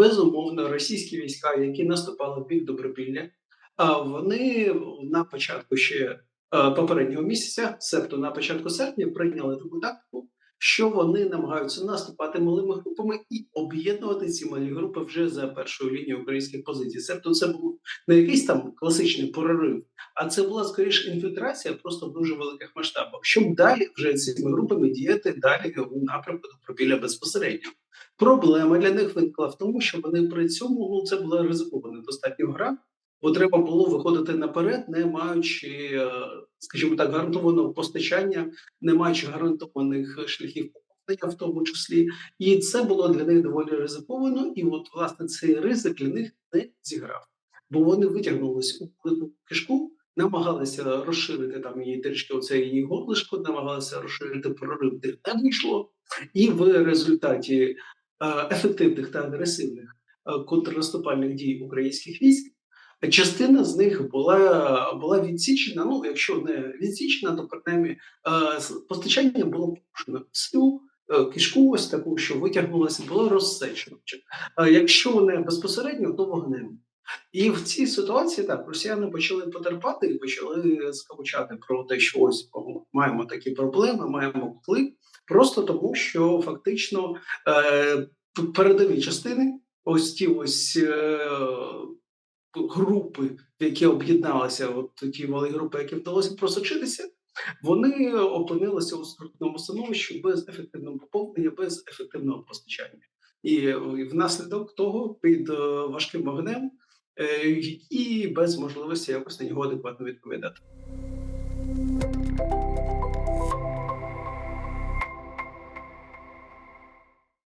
безумовно, російські війська, які наступали в бік Добропілля, а вони на початку ще е, попереднього місяця, себто на початку серпня, прийняли таку тактику, що вони намагаються наступати малими групами і об'єднувати ці малі групи вже за першою лінією українських позицій. Себто, це був не якийсь там класичний прорив, а це була скоріше інфільтрація просто в дуже великих масштабах, щоб далі вже цими групами діяти далі у напрямку Добропілля безпосередньо. Проблема для них виникла в тому, що вони при цьому ну це була ризикована достатньо гра, бо треба було виходити наперед, не маючи, е, скажімо так, гарантованого постачання, не маючи гарантованих шляхів в тому числі, і це було для них доволі ризиковано. І от власне цей ризик для них не зіграв, бо вони витягнулись у велику кишку. Намагалися розширити там її трішки, оце її горлишко, намагалися розширити прорив, де не вийшло, і в результаті ефективних та агресивних е, контрнаступальних дій українських військ. Частина з них була була відсічена. Ну, якщо не відсічена, то принаймні е, постачання було порушено. Всю кишку ось таку, що витягнулася, було розсечено. Якщо не безпосередньо, то вогнем. І в цій ситуації так росіяни почали потерпати і почали скавучати про те, що ось маємо такі проблеми, маємо вплив, просто тому, що фактично е, передові частини, ось ті ось е, групи, які об'єдналися, от ті малі групи, які вдалося просочитися, вони опинилися у скрутному становищі без ефективного поповнення, без ефективного постачання, і, внаслідок того під е, важким вогнем. Е, і без можливості якось на нього адекватно відповідати.